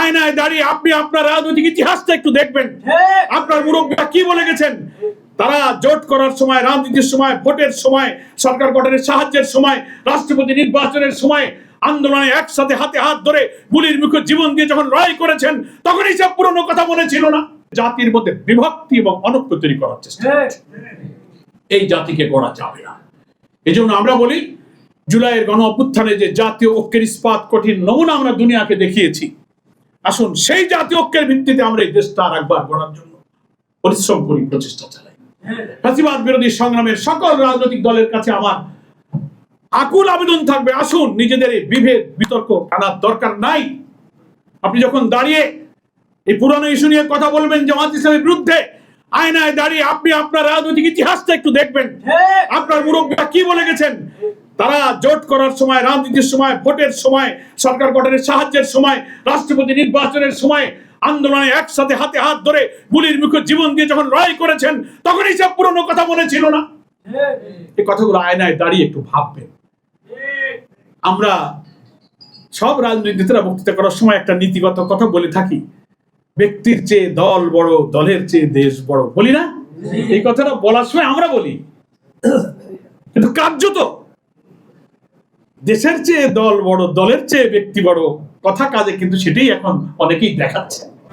আয়নায় দাঁড়িয়ে আপনি আপনার রাজনৈতিক ইতিহাসটা একটু দেখবেন। আপনার মুরব্বীরা কি বলে গেছেন? তারা জোট করার সময় রাজনীতির সময় ভোটের সময় সরকার গঠনের সাহায্যের সময় রাষ্ট্রপতি নির্বাচনের সময় আন্দোলনে একসাথে হাতে হাত ধরে গুলির মুখে জীবন দিয়ে যখন লড়াই করেছেন তখন এইসব পুরনো কথা মনে ছিল না। জাতির মধ্যে বিভক্তি এবং অনৈক্য তৈরি করার চেষ্টা এই জাতিকে গড়া যাবে না। এই জন্য আমরা বলি জুলাইয়ের গণ অভ্যুত্থানে যে জাতীয় ঐক্যের ইস্পাত কঠিন নমুনা আমরা দুনিয়াকে দেখিয়েছি। আসুন, সেই জাতীয় ঐক্যের ভিত্তিতে আমরা এই দেশটা আর একবার গড়ার জন্য পরিশ্রম করি, প্রচেষ্টা চালাই। ফাঁসিবাদ বিরোধী সংগ্রামের সকল রাজনৈতিক দলের কাছে আমার আকুল আবেদন থাকবে। আসুন, নিজেদের এই বিভেদ, বিতর্ক আনার দরকার নাই। আপনি যখন দাঁড়িয়ে এই পুরানো ইস্যু নিয়ে কথা বলবেন জামাত ইসলামের বিরুদ্ধে আয়নায় দাঁড়িয়ে আপনি আপনার রাজনৈতিক ইতিহাসটা একটু দেখবেন। আপনার মুরব্বীরা কি বলে গেছেন? তারা জোট করার সময় রাজনীতির সময় ভোটের সময় সরকার গঠনের সাহায্যের সময় রাষ্ট্রপতি নির্বাচনের সময় আন্দোলনে একসাথে হাতে হাত ধরে গুলির মুখে জীবন দিয়ে যখন লড়াই করেছেন তখন এইসব পুরনো কথা মনে ছিল না। এই কথাগুলো আয়নায় দাঁড়িয়ে একটু ভাববেন। আমরা সব রাজনীতিরা বক্তৃতা করার সময় একটা নীতিগত কথা বলে থাকি। ব্যক্তির চেয়ে দল বড়, দলের চেয়ে দেশ বড়। বলি না? এই কথাটা বলার সময় আমরা বলি। কিন্তু কার্যত দেশের চেয়ে দল বড়, দলের চেয়ে ব্যক্তি বড় কথা কাজে কিন্তু সেটাই এখন অনেকেই দেখাচ্ছে।